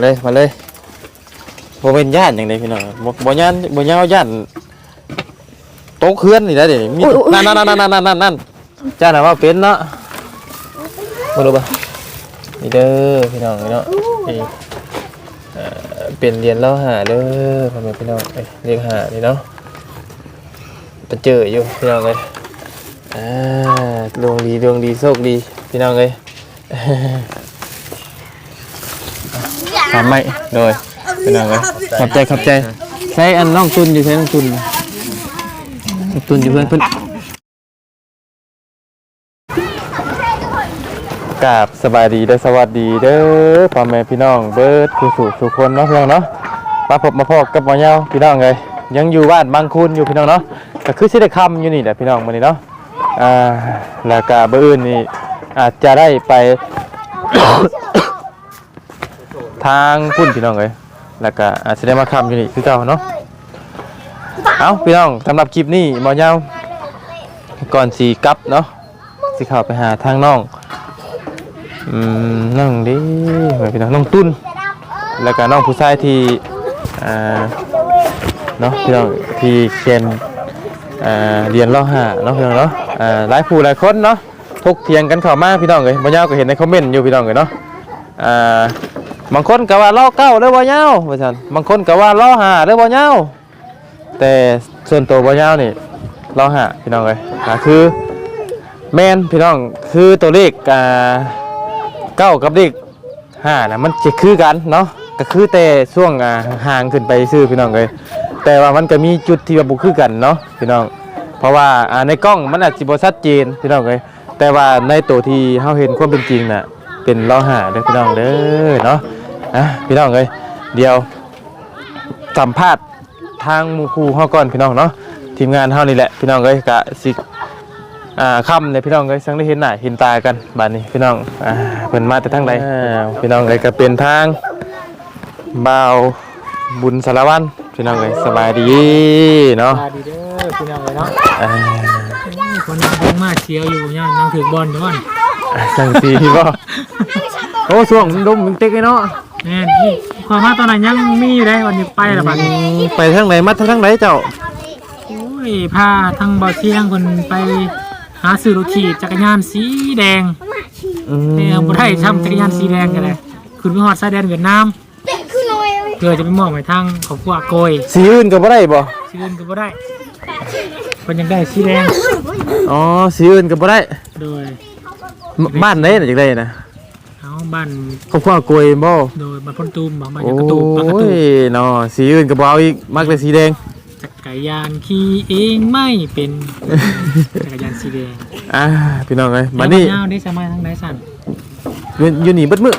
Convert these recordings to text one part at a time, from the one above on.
เลยมาเลยบ่เป็นญาติอย่างใดพี่น้องบ่บ่ญาติบ่ยาวญาติโต๊ะเคลื่อนนี่ได้เดี๋ยวนี้มีนั่นนั่นนั่นนั่นนั่นนั่นนั่นจ้าน่ะว่าเป็นเนาะบ่รู้ป่ะนี่เด้อพี่น้องนี่เนาะนี่เอ่อเป็นเรียนเล่าหาเด้อพ่อแม่พี่น้องเอ้ยเรียกหานี่เนาะไปเจออยู่พี่น้องเอ้ยอ่าดวงดีดวงดีโชคดีพี่น้องเอ้ย ทำไม่โดยเป็นยังไงขอบใจขอบใจใช้อันน้องตุนอยู่ใช้น้องตุนน้องตุนอยู่เพื่อนเพื่อนกาบสบายดีเด้สวัสดีเด้อพ่อแม่พี่น้องเบิร์ดคุณสู่ทุกคนเนาะพี่น้องเนาะมาพบมาพบกับหมอเยาพี่น้องเลยยังอยู่บ้านบางคุณอยู่พี่น้องเนาะก็คือสิได้คำอยู่นี่แหละพี่น้องมื้อนี้เนาะอ่าแล้วก็เบอร์อื่นนี่อาจจะได้ไป ทางพุ่นพี่น้องเลยแล้วก็อาจจะได้มาคำอยู่นี่คือเก่าเนาะเอาพี่น้องสำหรับคลิปนี้มอยาวก่อนสีกลับเนาะสิเข้าไปหาทางน้องอืมน้องดิเหมือนพี่น้องน้องตุ้นแล้วก็น้องผู้ชายที่อ่าเนาะพี่น้องที่เขียนอ่าเรียนล่าหาเนาะพี่น้องเนาะอ่าหลายผู้หลายคนเนาะทกเถียงกันเข้ามาพี่น้องเลยมอยาวก็เห็นในคอมเมนต์อยู่พี่น้องเลยเนาะอ่า บางคนก็ว่าล้อเก้าเด้อบ่ยาว่าซั่นบางคนก็ว่าล้อห้าเด้อบ่ยาวแต่ส่วนตัวบ่ยาวนี่ล้อห้าพี่น้องเอ้ยคือแมนพี่น้องคือตัวเลขอ่าเก้ากับเลขห้านะมันจะคือกันเนาะก็คือแต่ช่วงอ่าห่างขึ้นไปซื่อพี่น้องเอ้ยแต่ว่ามันก็มีจุดที่ว่าบ่คือกันเนาะพี่น้อง เพราะว่าอ่าในกล้องมันอาจสิบ่ชัดเจนพี่น้องเอ้ยแต่ว่าในตัวที่เฮาเห็นความเป็นจริงน่ะ เป็นล้อห้าเด้อพี่น้องเด้อเนาะอะพี่น้องเอ้ยเดี๋ยวสัมภาษณ์ทางหมู่ครูเฮาก่อนพี่น้องเนาะทีมงานเฮานี่แหละพี่น้องเอ้ยกะสิอ่าค่ำเนี่ยพี่น้องเอ้ยสังได้เห็นหน้าเห็นตากันบัดนี้พี่น้องอ่าเพิ่นมาแต่ทางใดอ่าพี่น้องเอ้ยก็เป็นทางบ่าวบุญสารวัตรพี่น้องเอ้ยสบายดีเนาะสวัสดีเด้อพี่น้องเลยเนาะอ่าคนนั่งเบิ่งมาเชียวอยู่ย่านนั่งถือบอลอยู่ว่าน จังสีบ่โอ้ช่วงดมเต็กๆไอ้เนาะแม่นนี่ความมาตอนนั้นยังมีอยู่ได้วันนี้ไปแล้วบัดนี้ไปทางไหนมาทางไหนเจ้าโอ้ยพาทั้งบ่อเชียงคนไปหาซื้อรถขี่จักรยานสีแดงอืมแต่บ่ได้ทำจักรยานสีแดงกันเลยขึ้นไปฮอดชายแดนเวียดนามเพื่อจะไปมอบให้ทางครอบครัวโกยสีอื่นก็บ่ได้บ่สีอื่นก็บ่ได้เพิ่นยังได้สีแดงอ๋อสีอื่นก็บ่ได้โดยม บ้านไหนน่ะจังได๋นะเอาบ้านครอบครัวกล้วยบ่โดยบ้านพ้นตูมบ้านบ้านโอ้ยางกระตูบ้านกระตูยเนาะสีอื่นก็บ่เอาอีกมักแต่สีแดง จักรยานขี่เองไม่เป็นจักรยานสีแดงอ่าพี่น้องเอ้ยมานี่แล้วมัยาวได้สมัยทางไหนสั่นอยู่อยู่นี่เบิดมื้อ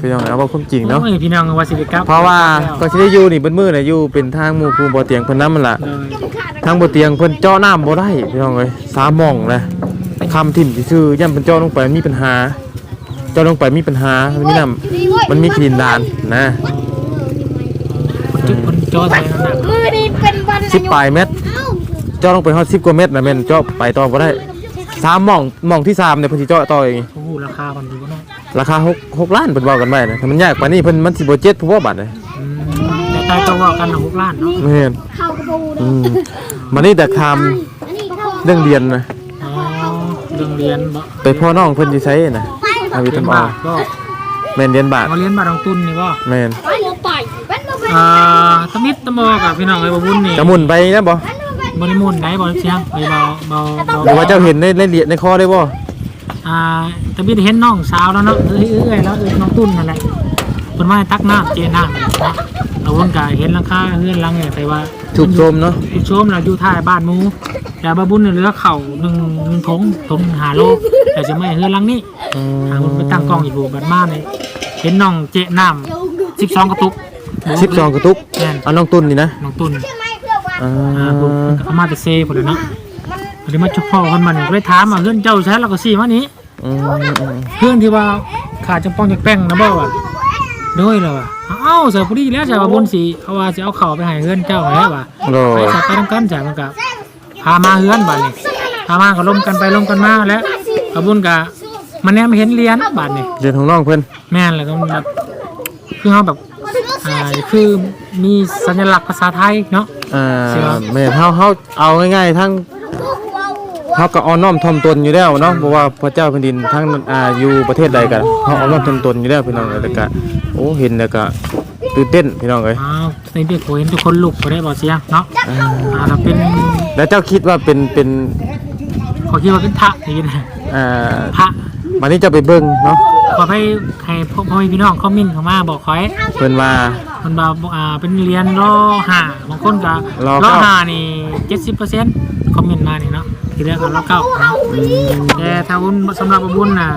พี่น้องเอาว่าความจริงเนาะ โอ้ยพี่น้องว่าสิได้กลับเพราะว่าก็ก็สิได้อยู่นี่เบิดมื้อน่ะอยู่เป็นทางหมู่ครูบ่เตียงเพิ่นนำมันล่ะเลยทางบ่เตียงเพิ่นเจาะน้ำบ่ได้พี่น้องเอ้ยสามหม่องนะ คำทิ่มซื่อๆย่ำเพิ่นเจาะลงไปมีปัญหา เจาะลงไปมีปัญหามันมีน้ำมันมีขีดินดานนะคนจุดคนจอใส่นั่นน่ะมือนี่เป็นวันอาสิบยุปลายเมตรเจาะลงไปฮอด10กว่าเมตรน่ะแม่นเจาะไปต่อบ่ได้สามหม่องหม่องที่สามเนี่ยเพิ่นสิเจาะต่อเองโอ้โหราคามันดูก็เนาะราคา6 6ล้านเพิ่นเว้ากันไว้นะถ้ามันยากปานนี้เพิ่นมันสิบ่เจ็ดผู้ว่าบัดเลยอืมแต่ตายก็ว่ากันหกล้านเนาะแม่นเข้ากระปูอืมมันนี่แต่คำอันนี้เข้าเรื่องเรียนนะ อ๋อเรื่องเรียนบ่ไปพ่อน้องเพิ่นสิใช้นะอาวิเรีทยนย์อบาทก็แม่นเรียนบาทมาเรียนบาทของตุนนี่บ่แม่นไปลงไปเป็นลงไปอ่าตะมิดตะมอกับพี่น้องไอ้บ่บุญนี่จะหมุนไปนะบ่บ่ได้มุ่นไหนบ่เชียงไปเบาเบาเบาหรือว่าเจ้าเห็นในในเหรียญในคอได้บ่อ่าตะมิดเห็นน้องสาวแล้วเนาะเอ้ยเอ้ยแล้วเอ้ยน้องตุ้นนั่นแหละเพิ่นมาให้ตักน้ำเจน้ำเนาะเอาวนก็เห็นหลังคาเฮือนหลังเนี่ยแต่ว่าถูกโจมเนาะผู้ชมเราอยู่ท้ายบ้านหมู แต่บาบุญเนี่ยเหลือเข่าหนึ่งหนึ่งทงทงหาโลแต่จะไม่เฮือนหลังนี้อืหาบุญไปตั้งกล้องอีกบูบัดมาเลยเห็นน้องเจ๊น้ำสิบสองกระตุก12กระตุกแม่นเอาน้องตุนนี่นะน้องตุนไม่เพื่อว่าอ่อ่าบุญาเขามาแต่เซ่คนเดียวเนาะเดี๋ยวมาจุกพ่อคนมันก็เลยถามว่าเพื่อนเจ้าใช้แล้วก็สี่มานี้อืมอืมเพื่อนที่ว่าขาดจังป้องจากแป้งนะบ่ว่ะด้วยเลยว่ะเอ้าเสือพอดีแล้วจ้าบาบุญสีเอาว่าจะเอาเข่าไปให้เพื่อนเจ้าแล้วว่ะโอ้ไปสับไปทำกันจ้ะมันกับ พามาเฮือนบัดนี่พามาก็ล้มกันไปล้มกันมาแล้วขบุญกะมันแนมเห็นเหรียญบัดนี่เรียนของน้องเพิ่นแม่นแล้วก็แบบคือเขาแบบอ่าคือมีสัญลักษณ์ภาษาไทยเนาะ อ่าใช่ครับแม่นเฮาเฮาเอาง่ายๆทั้งเฮาก็อ่อนน้อมถ่อมตนอยู่แล้วเนาะเพราะว่าพระเจ้าแผ่นดินทั้งอ่าอยู่ประเทศใดกันเฮาอ่อนน้อมถ่อมตนอยู่แล้วพี่น้องเอ้ยแล้วก็โอ้เห็นแล้วก็ ตื่นเต้นพี่น้องเอ้ยอ้าวในเด็กโหเห็นทุกคนลุกไปได้บอกเสียงเนาะอ่าเราเป็นแล้วเจ้าคิดว่าเป็นเป็นขอคิดว่าเป็นพระอย่างนี้นะอ่าพระวันนี้เจะไปเบิ่งเนาะขอให้ให้พ่อพ่อแม่พี่น้องคอมเมนต์เข้ามาบอกขอให้เพิ่นว่ามันบาอ่าเป็นเรียนรอหาบางคนก็รอรเก้าอหานี่เจ็ดสิบเปอร์เซ็นต์คอมเมนต์มานี่เนาะที่เรียกกันรอเก้าเนาะแต่ถ้าวุ้นสำหรับวุ้นน่ะ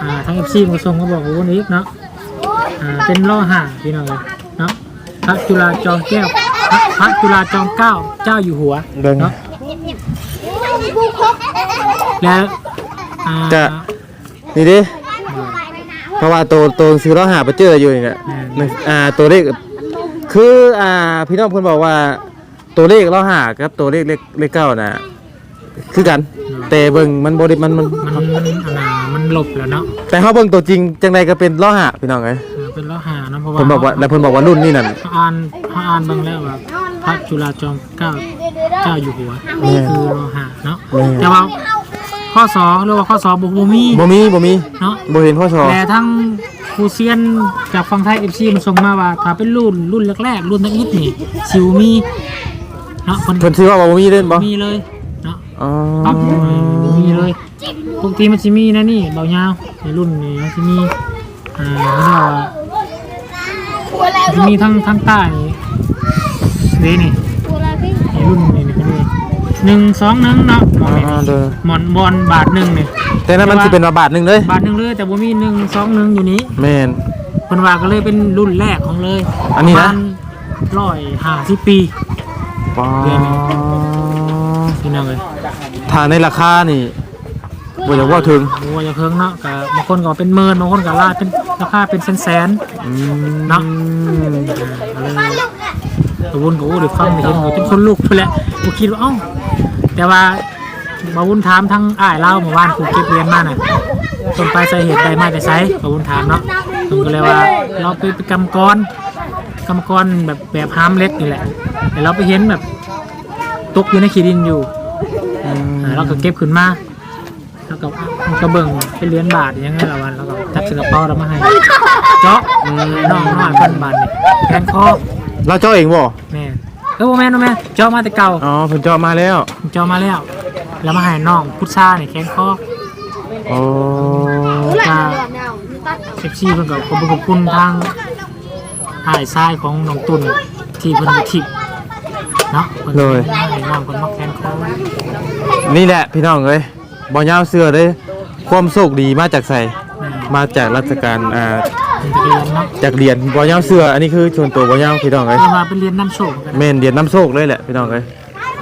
อ่าทางเอฟซีมาส่งมาบอกว่าวุ้นอีกเนาะ อ่าเป็นรอหาพี่น้องเลยเนาะพระจุฬาจอมแก้วพระพระจุฬาจอมเกล้าเจ้าอยู่หัวเบิ่ง เนาะและอ่าจะ นี่ดิเพราะว่าตัวตัวซื้อเราหาไปเจออยู่นี่เนี่ยมันอ่าตัวเลขคืออ่าพี่น้องเพิ่นบอกว่า ตัวเลขเราหากับตัวเลขเลขเลขเก้าน่ะคือกัน แต่เบิ่งมันบ่ได้มันมันมันมันอันน่ะมันหลบแล้วเนาะแต่เฮาเบิ่งตัวจริงจังไดก็เป็นเราหาพี่น้องเอ้ย เออเป็นรอหาเนาะเพราะว่าเพิ่นบอกว่าแล้วเพิ่นบอกว่ารุ่นนี้นั่นเขาอ่านเขาอ่านเบางแล้วว่าพระจุฬาจอมเกล้าเจ้าอยู่หัวแม่นคือโลหะเนาะแม่นแต่ว่าข้อสองเรียกว่าข้อสองบุกบูมีบ่มีบ่มีเนาะบ่เห็นข้อสอบแต่ทั้งครูเซียนจากฝั่งไทยเอฟซีมันส่งมาว่าถ้าเป็นรุ่นรุ่นแรกๆรุ่นนักอิฐนี่ซิวมีเนาะคนเพิ่นชื่อว่าบ่มีเล่นบ่มีเลยเนาะอ๋อปั๊บมีเลยปกติมันจะมีนะนี่เบายาวในรุ่นนี้มันจะมีอ่าเขาเรียกว่า จะมีทั้งทั้งใต้นี่นี่ในรุ่นนี้นี่ก็เลยหนึ่งสองหนึ่งเนาะหมอนอ่หมอนบอลบาทหนึ่งเนี่ยแต่นั้นมันสิเป็นว่าบาทหนึ่งเลยบาทหนึ่งเลยแต่ว่มีหนึ่งสองหนึ่งอยู่นี้แม่นคนว่าก็เลยเป็นรุ่นแรกของเลย อันนี้นะร้อยห้าสิบปีปอเดือนนึ่งพี่น้องเลยถ้าในราคานี่ บ่อยากว่าถึงโอ้ยอย่าเพิ่งเนาะกับบางคนก็เป็นหมื่นบางคนก็ลาดเป็นราคาเป็นแสนแสนอืมๆเนาะก็เลยบาวุนก็โอ้เดี๋ยวฟังเดี๋ยวเห็นก็จนคนลุกไปแล้วกูคิดว่าเอ้าแต่ว่าบาวุนถามทั้งอ้ายเล่าเมื่อวานกูเก็บเรียนมาน่ะต้นปลายสาเหตุใดมาแต่ไซขอบคุณถามเนาะผมก็เลยว่าเราไปเป็นกรรมกรกรรมกรแบบแบบฮามเล็กนี่แหละแต่เราไปเห็นแบบตกอยู่ในขี้ดินอยู่อ่าเราก็เก็บขึ้นมาแล้ว ก็มันก็เบิ่งเป็นเหรียญบาทอย่างเงี้ยละวันแล้วก็จับใส่กระเป๋าเรามาให้เจาะน้องน้อยพันบาทนี่แทนคอเราเจ้าเองบ่แม่เออบ่แม่นบ่แม่นเจาะมาแต่เก่าอ๋อเพิ่นเจ้ามาแล้วเจาะมาแล้ว แล้วมาให้น้องพุทธานี่แขนคอโอ้ถ้าเอฟซีเพิ่นก็ขอบคุณขอบคุณทางถ่ายทรายของน้องตุนที่เพิ่นไปทิปเนาะเพิ่นให้น้องเพิ่นมาแคนคอนี่แหละพี่น้องเอ้ย บ่ยาวเสื้อเด้ความโชคดีมาจากไสมาจากราชการอ่าเรียนเนาะจากเหรียญบ่ยาวเสื้ออันนี้คือชวนตัวบ่ยาวพี่น้องเอ้ยเรียนมาเป็นเรียนน้ำโชคกันแม่นเหรียญน้ำโชคเลยแหละพี่น้องเอ้ย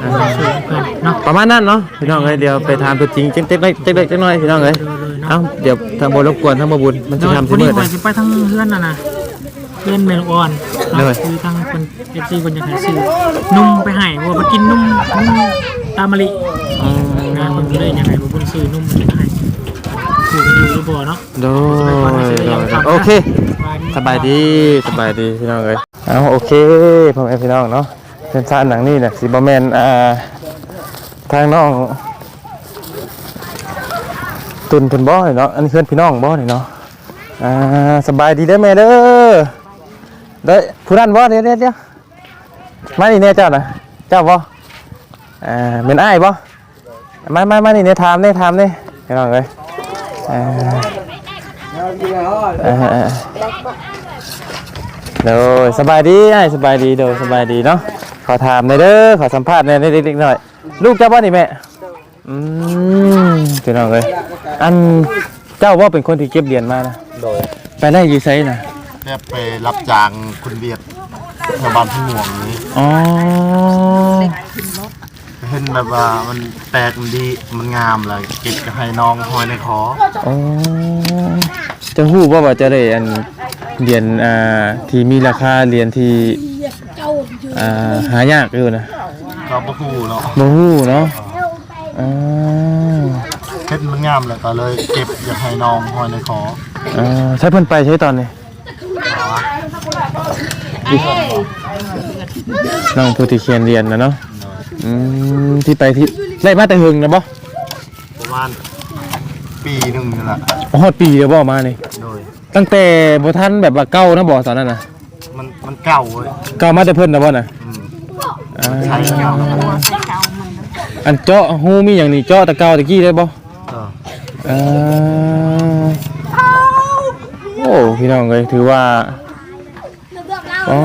อ่าน้ำโชคเพิ่นเนาะประมาณนั้นเนาะพี่น้องเอ้ยเดี๋ยวไปถามตัวจริงจังเล็กๆเล็กๆจังน้อยพี่น้องเอ้ยเลยเนาะเอ้าเดี๋ยวทางบ่รบกวนทางบ่บุญมันสิเดี๋ยวทำวัสินนี้มื้อข่อยนะสิไปทางเฮือนน่ะนะเฮือนเมลออนเลเนาะยคือทางเพิ่น FC เพิ่นจะให้ซื้อนุ่มไปให้ว่าบ่กินนุ่มนุ่มตามมะลิ อืมนะเพิ่นก็เลยอยากให้บ่เพิ่นซื้อนุ่มไปให้คือกันอยู่หรือบ่เนาะ โดยโดยโอเค สบายดีสบายดีพี่น้องเอ้ยเอาโอเคพ่อแม่พี่น้องเนาะเป็นชาติหนังนี่เนี่ยสิบแมนอ่าทางน้อง ตุนเพิ่นบ่นี่เนาะอันนี้เพื่อนพี่น้องบ่นี่เนาะอ่าสบายดีเด้อแม่เด้อเด้อผู้นั้นบ่เดี๋ยวเดี๋ยวเดี๋ยวมานี่เนี่ยเจ้าน่ะเจ้าบ่อ่าเป็นอ้ายบ่ มามามานี่เนี่ยถามเนี่ยถามเนี่ยพี่น้องเอ้ยอ่าเออเออเดี๋ยวสบายดีไอ้สบายดีเดี๋ยวสบายดีเนาะขอถามหน่อยเด้อขอสัมภาษณ์หน่อยเล็กๆหน่อย ลูกเจ้าบ่นี่แม่อืมเจ้าน้องเลยอันเจ้าว่าเป็นคนที่เก็บเหรียญมานะโดยไปได้อยู่ไซนะแค่ไปรับจ้างคุณเบียดแถวบ้านพี่หม่วงนี้อ๋อ เห็นแบบว่ามันแปลกมันดีมันงามเลยเก็บก็ให้น้องห้อยในคออ๋อจะฮู้ว่าว่าจะได้อันเหรียญอ่าที่มีราคาเหรียญที่อ่าหายากอยู่นะก็บ่ฮู้เนาะบ่ฮู้เนาะอ๋อเห็นมันงามเลยก็เลยเก็บอยากให้น้องห้อยในคออ่าใช้เพิ่นไปใช้ตอนนี้เน้องผู้ที่เขียนเรียนนะเนาะ อืมที่ไปที่ได้มาแต่หึงนะบ่ประมาณปีหนึ่งนี่แหละฮอดปีเดียวบ่มานี่โดย ตั้งแต่บ่ทันแบบว่าเก่านะบ่ตอนนั้นน่ะมันมันเก่าเว้ยเก่ามาแต่เพิ่นนะบ่น่ะอืมอ่าใช้เก่าอันเจาะหูมีอย่างนี้เจาะตะเกาตะกี้ได้บ่ เออเอ่อโอ้พี่น้องเอ้ยถือว่าอ๋อ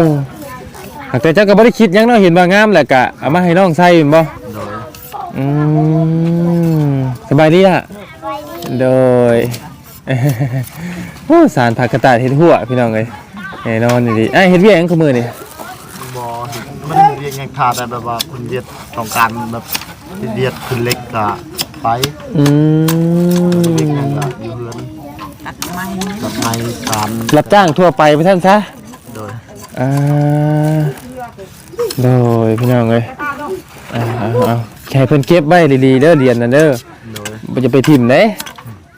ตัว แต่เจ้าก็บ่ได้คิดหยังเนาะเห็นว่างามแหละกะเอามาให้น้องใส่แม่นบ่โดยอืมสบายดีอะโดย โอ้สารผักกระต่ายเฮ็ดหัวพี่น้องเอ้ยแน่นอนนี่ดิไอ้ยเฮ็ดเวียกหยังคือมื้อนี่บอมันเรียกยังขาดแต่แบบว่าคุณเวียดต้องการแบบเวียดคุณเล็กกะไปอืเล็กมยังกะอยู่เรือนตัดไม้ตัดไม้การรับจ้างทั่วไปไปท่านซะโดย อ่าโดยพี่น้องเอ้ยอ่าเอาเอาแค่เพิ่นเก็บไว้ดีๆเด้อเรียนน่ะเด้อโดยบ่จะไปทิ่มเด้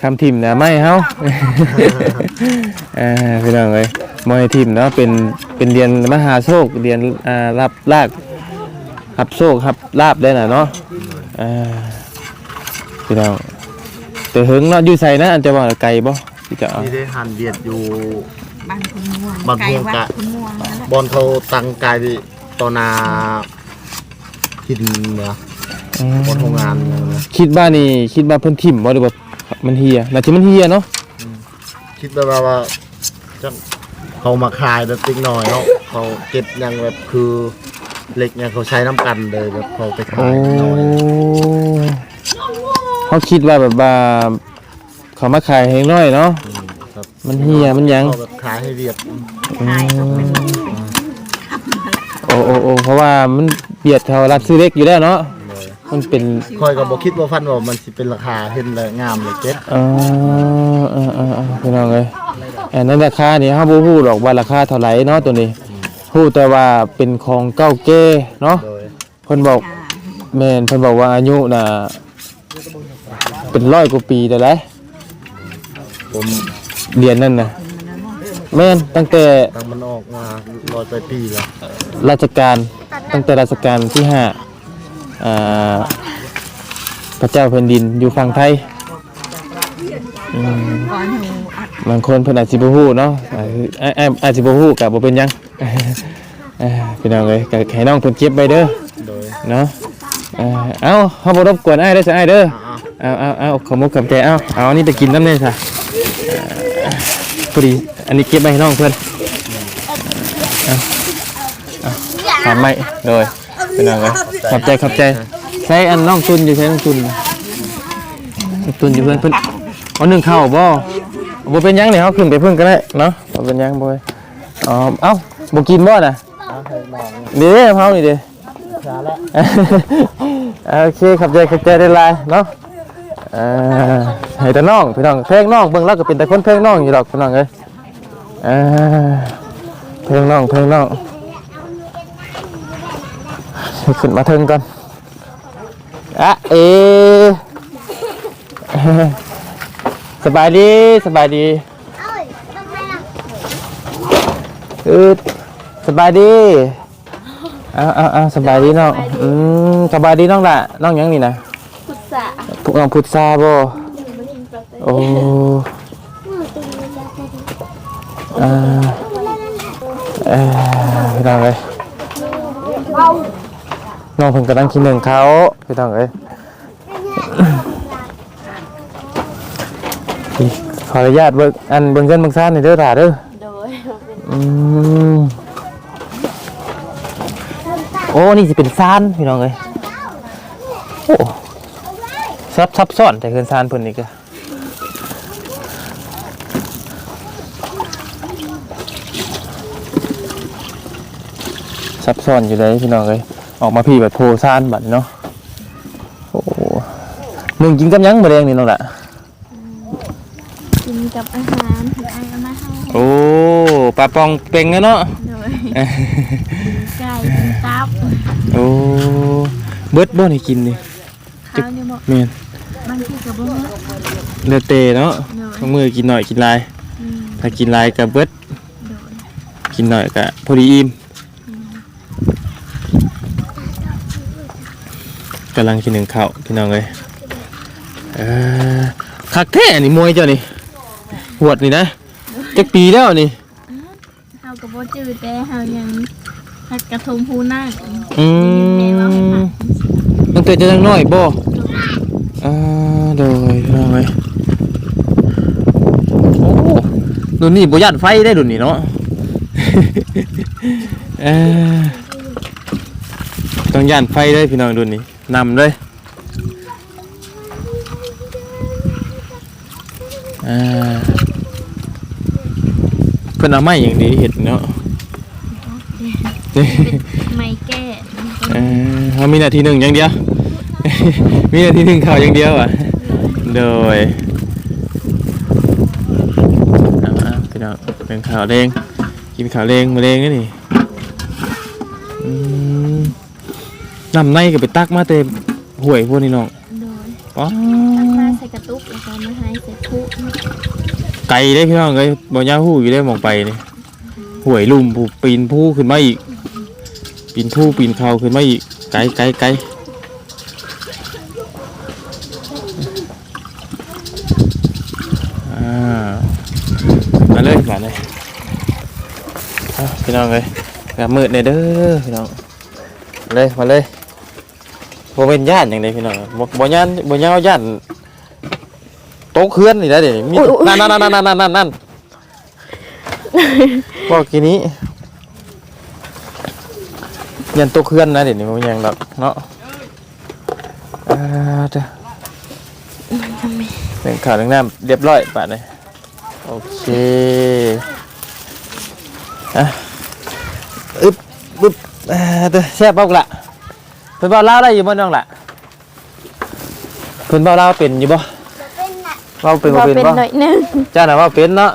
ทำทิ่มน่ะไม่เฮา อ่าพี่น้องเอ้ยบ่ให้ทิ่มเนาะเป็นเป็นเรียนมหาโชคเรียนอ่ารับลากรับโชครับลาบได้น่ะเนาะอ่าพี่น้องแต่หึงเนาะอยู่ไสนะอันจะว่าไกลบ่ที่จะเอา นี่ได้หันเวียดอยู่ บ้านคุณม่วงบ้านไกลม่วงวัดกะคุณม่วงนั่นแหละบอลเขาตั้งกายดิตอนนาหินเนี่ยอืมบอลโรงงานเนี่ยนะคิดว่านี่คิดว่าเพิ่นทิ่มบ่หรือว่ามันเฮียน่าจะมันเฮียเนาะคิดว่าว่าจะเขามาคายแบบติ๊กหน่อยเนาะเขาเก็บยังแบบคือเหล็กเนี่ยเขาใช้น้ำกันเลยแบบเขาไปโอ้ขายหน่อยเขาคิดว่าแบบว่าเขามาขายให้น้อยเนาะอื มครับมันเฮียมันหยังเขาแบบขายให้เวียดอืมโอ้โอ้โอ้เพราะว่ามันเบียดเขารับซื้อเล็กอยู่แล้วเนาะ เลยมันเป็นคอยก็บอกคิดว่าฟันว่ามันสิเป็นราคาเห็นเลยงามเลยเจ็ดเออเออเออเออพี่น้องเอ้ยอันนั้นราคานี่เฮาบ่ฮู้หรอกว่าราคาเท่าไหร่เนาะตัวนี้ฮู้แต่ว่าเป็นของเก่าแก่เนาะ โดยเพิ่นบอกแม่นเพิ่นบอกว่าอายุน่ะเป็นร้อยกว่าปีแต่แล้วผม เหรียญนั่นน่ะแม่นตั้งแต่ตั้งมันออกมาลอยไปปีแล้วราชการตั้งแต่ราชการที่ห้าอ่าพระเจ้าแผ่นดินอยู่ฝั่งไทยอืมก่อนหูอัดบางคนเพิ่นอาจสิบ่ฮู้เนาะอ่าคืออ่าอ่าอาจสิบ่ฮู้ก็บ่เป็นหยังเอ้ยพี่น้องเอ้ยก็ให้น้องเพิ่นเก็บไว้เด้อโดยเนาะเอ้ยเอ้าเฮาบ่รบกวนอ้ายเด้อซะอ้ายเด้ออ่าเอาเอาเอาขอมุกกับใจเอาเอาอันนี้ไปกินน้ำเนี่ยค่ะเอ่อ พอดี อันนี้เก็บไปให้น้องเพื่อนเอาเอาถามไม่โดยเป็นยังไงขอบใจขอบใจ ใช้อันน้องตุนอยู่ใช้น้องตุนน้องตุนอยู่เพื่อนเพื่อนเอาหนึ่งเข้าวบ่บ่เป็นหยังเนี่ยเขาขึ้นไปเพิ่งก็ได้เนาะบ่เป็นหยังบ่ยอ๋อเอ้าบ่กินบ่น่ะเดี๋ยวเฮานี่เด้ช้าแล้วโอเคขอบใจขอบใจได้หลายเนาะเอ่อให้แต่น้องพี่น้องเพลงน้องเบิ่งแล้วก็เป็นแต่คนเพลงน้องอยู่ดอกพี่น้องเอ้ยเอ่อเพลงน้องเพลงน้องขึ้นมาเทิงก่อนอะเอสบายดีสบายดีเอ้ยทำไมล่ะอืดสบายดีเอาเอาเอาสบายดีน้องอืมสบายดีน้องละน้องยังนี่นะ พุทธะพวกน้องพุทธาบ่โอ้อ่าเอ้ยพี่น้องเอ้ยน้องเพิ่นกำลังกินหนึ่งเขาพี่น้องเอ้ยขออนุญาตเบิ่งอันเบิ่งเงินเบิ่งซ่านนี่เด้อถ่าเด้อโดยอืมโอ้นี่จะเป็นซานพี่น้องเอ้ยโอ้ ซับซับซ้อนแต่เกินซานเพิ่นนี่ก็ซับซ้อนอยู่เลยพี่น้องเอ้ยออกมาพี่แบบโพซานบัดนี้เนาะโอ้หนึ่งกินกับหยังมะเร็งนี่น้องละกินกับอาหารที่ไอ้เอามาให้โอ้ปลาปองเป็งอะเนาะโดยกินไก่กินตับโอ้เบิดบ่ให้กินนี่ข้าวนี่บอกแม่น บางทีกับบุ้งเลือดเตเนาะบางมือกินหน่อยกินหลายถ้ากินหลายก็เบิดโดยกินหน่อยก็พอดีอิ่มกำลังกินหนึ่งข้าวพี่น้องเลยเออคักแท้นี่มวยเจ้านี่หวดนี่นะจักปีแล้วนี่ เฮาก็บ่จืดแต่เฮายังหัดกระทงผู้นั่งอืแม่ว่าให้มผักตั้งแต่จะยังน้อยบ่ อ่าโดยพี่น้องเลยโอ้ดุนนี่บ่ย่านไฟได้ดุนนี่เนาะ เออต้องย่านไฟเลยพี่น้องดุนนี่นำเลยอ่าเพิ่นเอาไม้อย่างดีเห็ดเนาะ ไม่แก้ เออเขามีนาทีหนึ่งอย่างเดียว มีนาทีหนึ่งข่าวอย่างเดียวอะ โดยเอาเอาพี่น้องเป็นข่าวแดงกินข่าวแดงมาแดงนี่นี่อืมน้ำในก็ไปตักมาเต็มห่วยพวกนี้น้องโดยอ๋อตักมาใส่กระตุกแล้วก็มาให้ใส่ผู้ไก่ได้พี่น้องเลยบ่ยาหู้อยู่ได้มองไปนี่ห่วยลุ่มผู้ปีนผู้ขึ้นมาอีก ปีนผู้ปีนเขาขึ้นมาอีกไกลไกลไกลอ่ามาเลยมาเลยเอา พี่น้องเลยกามืดเนี่ยเด้อพี่น้องมาเลยมาเลยโบเป็นญาติอย่างไรพี่น้องบ่บ่ญาติบ่ญาติญาติโต๊ะเคลื่อนนี่นะเดี๋ยวนี้มีนั่นนั่นนั่นนั่นนั่นนั่นนั่นบอกกีนี้ยันโต๊ะเคลื่อนนะเดี๋ยวนี้มันยังแบบเนาะอ่าเด้อเป็นข่าวเรื่องน้ำเรียบร้อยป่ะเนี่ยโอเคอะอึ๊บอึ๊บอ่าเด้อ แซ่บบ้างละเพิ่นเบาเล่าวได้อยู่บ่น้องละเพิ่นเบาเล่าวเป็นอยู่บ่เว้าเป็นบ่บ่เป็นเป็นบ่หน่อยหนึงเจ้าน่ะว่าเป็นเนาะ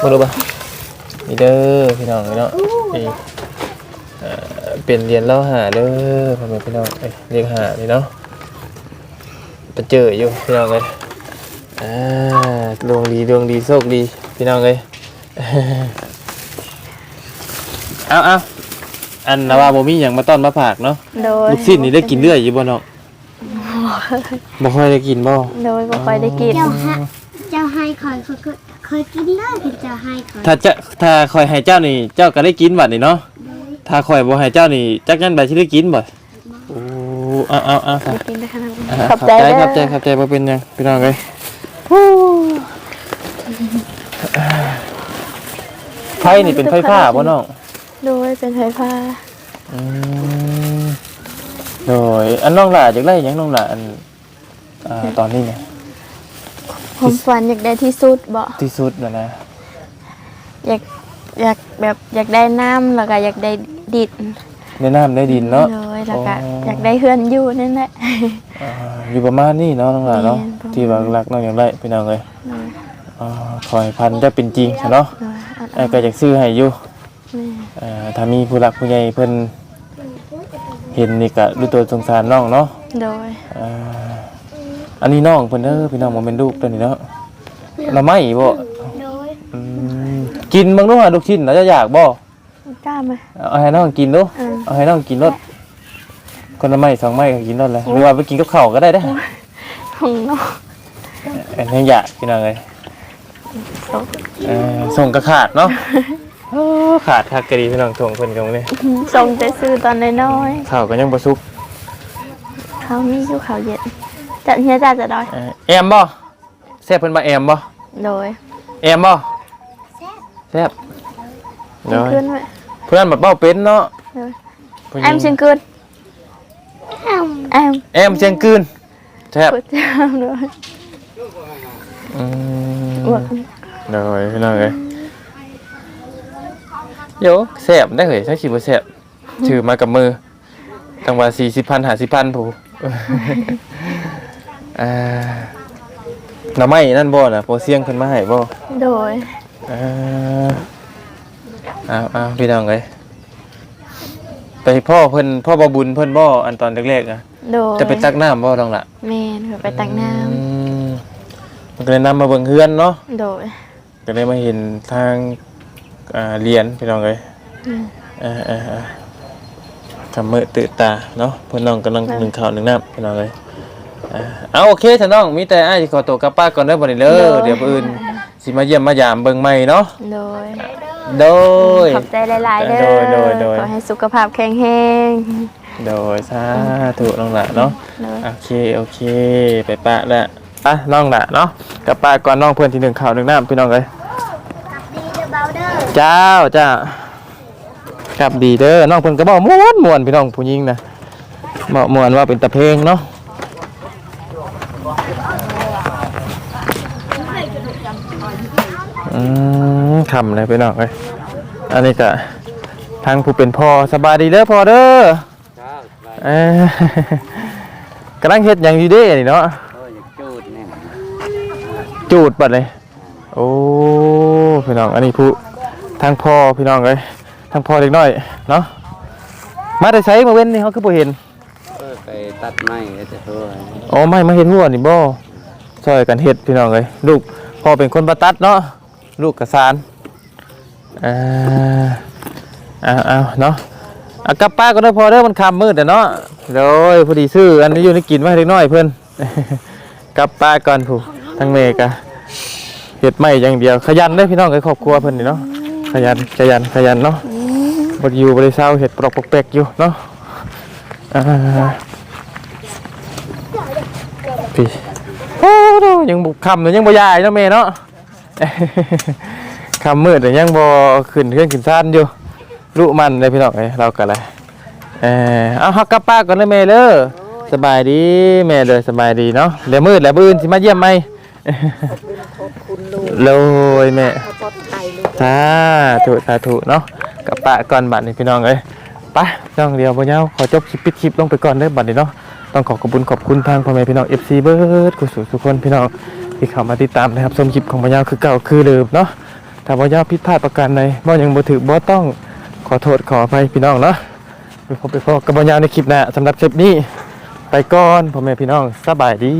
บ่รู้ป่ะนี่เด้อพี่น้องเนาะนี่เอ่อเป็นเรียนเล่าหาเด้อพ่อแม่พี่น้องเอ้ยเรียกหานี่เนาะไปเจออยู่พี่น้องเอ้ยอ่าดวงดีดวงดีโชคดีพี่น้องเอ้ยเอาเอา อันนะว่าบ่มีหยังมาต้อนมาฝากเนาะโดยลูกชิ้นนี่ได้กินเรื่อยอยู่บ่เนาะบ่ค่อยได้กินบ่โดยบ่ค่อยได้กินเจ้าฮะเจ้าให้คอยเคยเคยกินเลยที่เจ้าให้คอยถ้าจะถ้าคอยให้เจ้านี่ เจ้าก็ได้กินบัดนี่เนาะถ้าคอยบ่ให้เจ้านี่จักยันใดสิได้กินบ่โอ้เอาเอาเอาครับกินได้ขนาดนั้นอ่าขอบใจขเด้อบใจอขอบใจบ่เป็นหยังพี่น้องเอ้ยไฟนี่เป็นไฟฟ้าบ่น้อง โดยเป็นไฟฟ้าอืมโดยอันน้องหล่าอยากได้หยังน้องหล่าอันอ่าตอนนี้เนี่ยผมฝันอยากได้ที่สุดบ่ที่สุดแล้วนะอยากอยากแบบอยากได้น้ำแล้วก็อยากได้ดินในน้ำในดินเนาะเลยแล้วก็อ๋ออยากได้เฮือนอยู่นั่นแหละ อ่าอยู่ประมาณนี้เนาะน้องหล่าเนาะแม่นประมาณ ที่ว่ารักน้องอยากได้พี่น้องเอ้ยเลยอ่าขอให้พันได้เป็นจริงเนาะเลยอันไอ้ก็อยากซื้อให้อยู่แม่ เอ่อถ้ามีผู้รักผู้ใหญ่เพิ่นเห็นนี่ก็รู้ตัวสงสารน้องเนาะโดย เอ่ออันนี้น้องเพิ่นเด้อพี่น้องบ่แม่นลูกตัวนี้เนาะหน่อไม้บ่โดยอืมกินบ้างเนาะลูกชิ้นแล้วจะอยากบ่กล้าไหมเอาให้น้องกินดูเออเอาให้น้องกินรสคนละไม้สองไม้ก็กินรสเลยหรือว่าไปกินกับข้าวก็ได้เด้อของน้องอันนี้อยากพี่น้องเอ้ยส่งเอ่อส่งกระขาดเนาะ โอ้ขาดคักกะดีพี่น้องส่งเพิ่นก็บ่นี่ส่งแต่ซื้อตอนน้อยข้าวก็ยังบ่สุกๆเขามีอยู่เขาเย็นจะเฮียจ้าจะดอยเอ่อแอมบ่แซ่บเพิ่นมาแอมบ่โดยแอมบ่แซ่บเดี๋ยวขึ้นไหมเพื่อนแบบเบ้าเป็นเนาะโดยผู้หญิแอมเชียงคืนแอมแอมเชียงกืนแซ่บกดจ้าโดยอือวดมเดี๋ยวพี่น้องเอ้ย โยแซ่บได้เหรอถ้าคิดว่าแซ่บถือมากับมือตังว่าสี่สิบพันหาสิบพันผู้อ่าหน่อไม้นั่นบ่น่ะโปรเสียงขึ้นมาให้บ่โดยอ่าเอาเอาพี่น้องเอ้ยไปพ่อเพิ่นพ่อบ่บุญเพิ่นบ่อันตอนแรกๆอะโดยจะไปตักน้ำบ่ต้องล่ะแม่นเพื่อไปตักน้อืมมันก็เลยนำมาเบิ่งเฮือนเนาะำโดย ก็เลยมาเห็นทาง อ่าเรียนพี่น้องเอ้ยเออเออเออคำมือตื่นตาเนาะเพื่อนน้องกำลังหนึ่งข้าวหนึ่งน้ำพี่น้องเอ้ยอ่าเอาโอเคท่านน้องมีแต่อ้ายสิขอตัวกลับป้านก่อนเด้อบ่ได้เด้อเดี๋ยวมื้ออื่นสิมาเยี่ยมมายามเบิ่งใหม่เนาะโดยโดย ขอบใจหลาย ๆ เด้อโดยโดยโดยขอให้สุขภาพแข็งแรงโดยสาธุน้องละเนาะโดย โอเคโอเค ไปปะแล้วอะน้องละเนาะกลับป้านก่อนน้องเพื่อนที่หนึ่งข้าวหนึ่งน้ำพี่น้องเอ้ยดีเด เจ้าจ้าครับดีเด้อน้องเพิ่นก็บอกม่วนม่วนพี่น้องผู้หญิงนะบอกม่วนว่าเป็นตะเพลงเนาะอืมคำเลยพี่น้องเอ้ยอันนี้ก็ทางผู้เป็นพ่อสบายดีเด้อพ่อเด้อเอ้ยกำลังเฮ็ดหยังอยู่เด้นี่เนาะจูดบัดเลยโอ้พี่น้องอันนี้ผู้ ทางพ่อพี่น้องเลยทางพ่อเล็กน้อยเนาะมาได้ใช้มาเว้นนี่เขาคือบ่เห็นเออไปตัดไม้จะเท่าไหร่อ๋อไม่มาเห็นหัวนี่บ่ช่วยกันเฮ็ดพี่น้องเลยลูกพ่อเป็นคนประตัดเนาะลูกกระสานเอ่าเอาเอาเนาะเอากลับป้านก็ได้อพอเด้อมันค่ำมืดแต่เนาะโดยพอดีซื้ออันนี้อยู่ในกินไว้ให้เล็กน้อยเพิ่นกลับป้านก่อนผู้ทางเมกะเฮ็ดไม่อย่างเดียว ขยันเด้อพี่น้องเอ้ยครอบครัวเพิ่นนี่เนาะ ขยันขยันขยันเนาะบ่ได้อยู่บ่ได้เศร้าเฮ็ดปลอกปอกแปกอยู่เนาะอ่าพี่โอ้โหยังบุกคำเลยยังบ่ยายเนาะแม่เนาะคำมืดแต่ยังบ่ขึ้นเครื่องขึ้นซ่านอยู่รู้มันเลยพี่น้องเอ้ยเราก็เลยเออเอาฮักกลับป้านก่อนเลยแม่เด้อสบายดีแม่เด้อสบายดีเนาะเดี๋ยวมืดแล้วมื้ออื่นสิมาเยี่ยมใหม่โลยแม่ สาธุสาธุเนาะกับปะก่อนบัดนี้พี่น้องเอ้ยไปน้องเดียวบ่ยาวขอจบคลิปปิดคลิปลงไปก่อนเด้อบัดนี้เนาะต้องขอขอบคุณขอบคุณทางพ่อแม่พี่น้อง FC เบิร์ดกุศลทุกคนพี่น้องที่เข้ามาติดตามนะครับชมคลิปของบ่ยาวคือเก่าคือเดิมเนาะถ้าบ่ยาวผิดพลาดประการใดบ่ยังบ่ถูกบ่ต้องขอโทษขออภัยพี่น้องเนาะไปพบไปพบกับบ่ยาวในคลิปหน้าสำหรับคลิปนี้ ไปก่อนพ่อแม่พี่น้องสบายดี